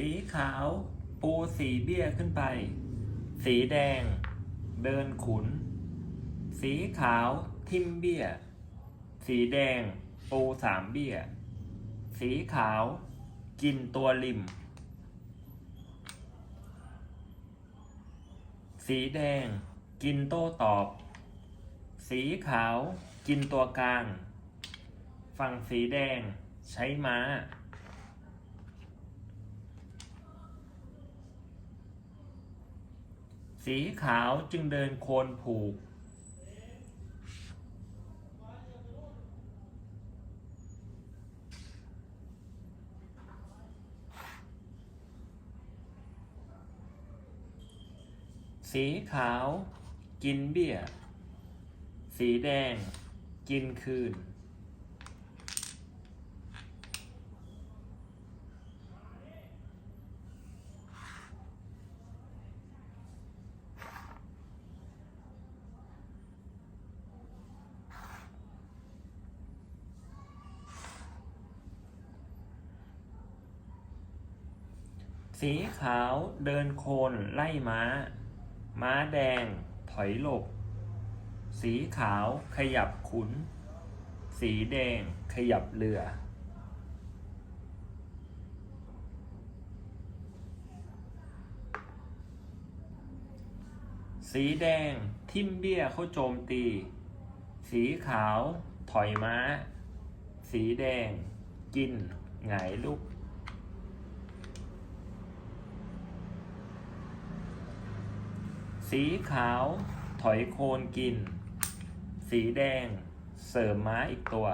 สีขาว ปูสีเบี้ยขึ้นไป สีแดง เดินขุน สีขาวทิมเบี้ย สีแดง ปูสามเบี้ย สีขาว กินตัวริม สีแดง กินโต้ตอบ สีขาว กินตัวกลาง ฝั่งสีแดงใช้ม้า สีขาวจึงเดินโคนผูก สีขาวกินเบี้ย สีแดงกินคืน สีขาวเดินโคนไล่ม้า ม้าแดงถอยหลบ สีขาวขยับขุน สีแดงขยับเรือ สีแดงทิมเบี้ยเขาโจมตี สีขาวถอยม้า สีแดงกินหงายลุก สีขาวถอยโคนกิน สีแดงเสริมม้าอีกตัว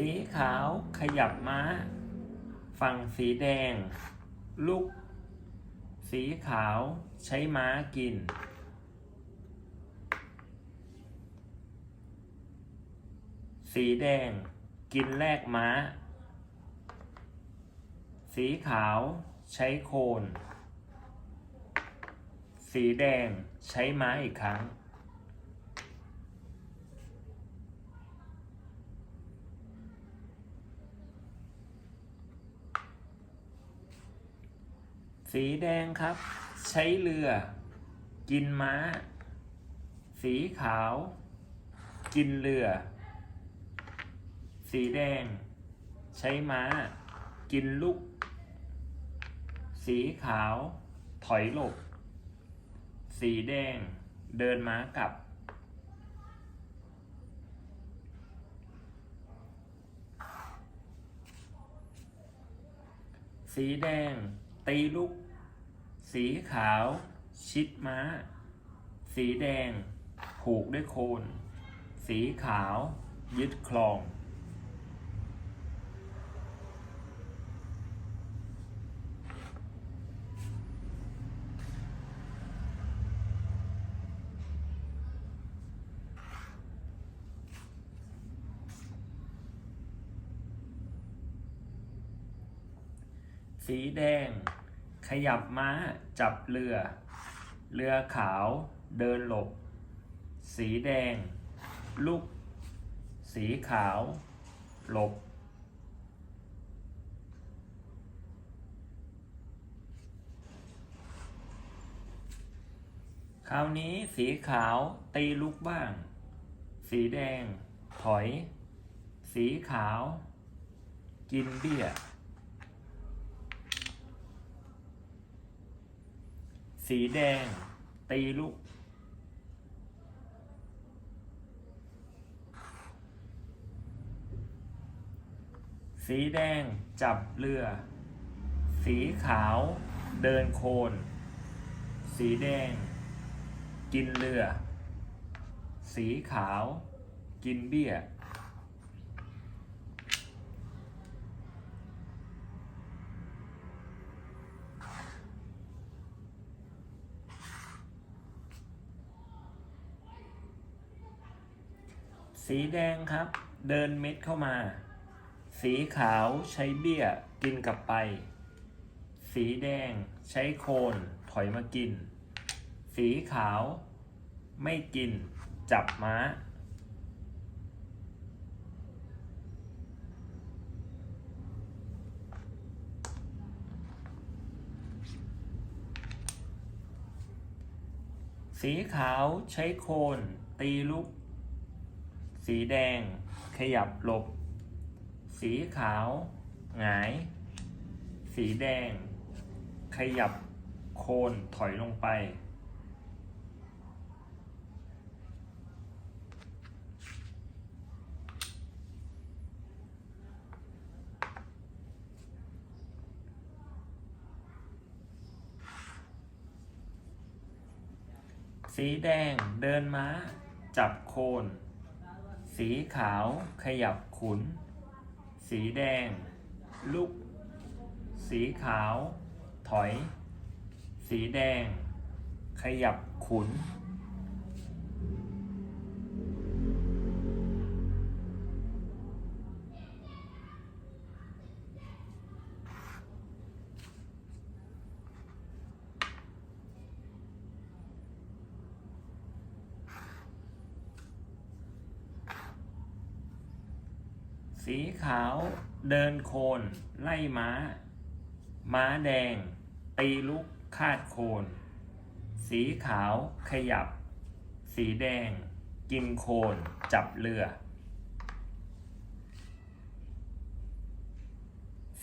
สีขาวขยับม้า ฝั่งสีแดง ลุก สีขาวใช้ม้ากิน สีแดงกินแลกม้า สีขาวใช้โคน สีแดงใช้ม้าอีกครั้ง สีแดงครับ ใช้เรือ กินม้า สีขาว กินเรือ สีแดง ใช้ม้า กินลูก สีขาว ถอยหลบ สีแดง เดินม้ากลับสีแดง ตีลูก สีขาว ชิดม้า สีแดง ผูกด้วยโคน สีขาว ยึดคลอง สีแดง ขยับม้า จับเรือ เรือขาว เดินหลบ สีแดง ลุก สีขาว หลบ คราวนี้สีขาวตีลุกบ้าง สีแดง ถอย สีขาว กินเบี้ย สีแดง ตีลูก สีแดงจับเรือ สีขาวเดินโคน สีแดง กินเรือ สีขาว กินเบี้ย สีแดงครับ เดินเม็ดเข้ามา สีขาวใช้เบี้ยกินกลับไป สีแดงใช้โคนถอยมากิน สีขาวไม่กิน จับม้า สีขาวใช้โคนตีลุก สีแดง ขยับหลบ สีขาวหงาย สีแดง ขยับโคนถอยลงไป สีแดงเดินม้า จับโคน สีขาวขยับขุน สีแดง ลุก สีขาว ถอย สีแดง ขยับขุน สีขาวเดินโคน ไล่ม้า ม้าแดง ตีลุกคาดโคน สีขาวขยับ สีแดง กินโคน จับเรือ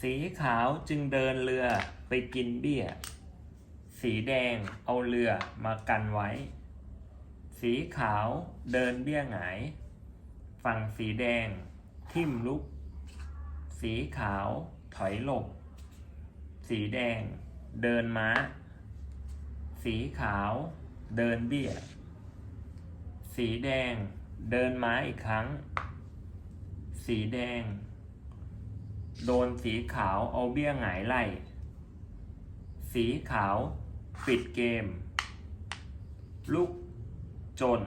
สีขาวจึงเดินเรือไปกินเบี้ย สีแดงเอาเรือมากันไว้ สีขาวเดินเบี้ยหงาย ฝั่งสีแดง ทิ่มลุก สีขาว ถอยหลบ สีแดง เดินม้า สีขาว เดินเบี้ย สีแดง เดินม้าอีกครั้ง สีแดง โดนสีขาวเอาเบี้ยหงายไล่ สีขาว ปิดเกม ลุก จน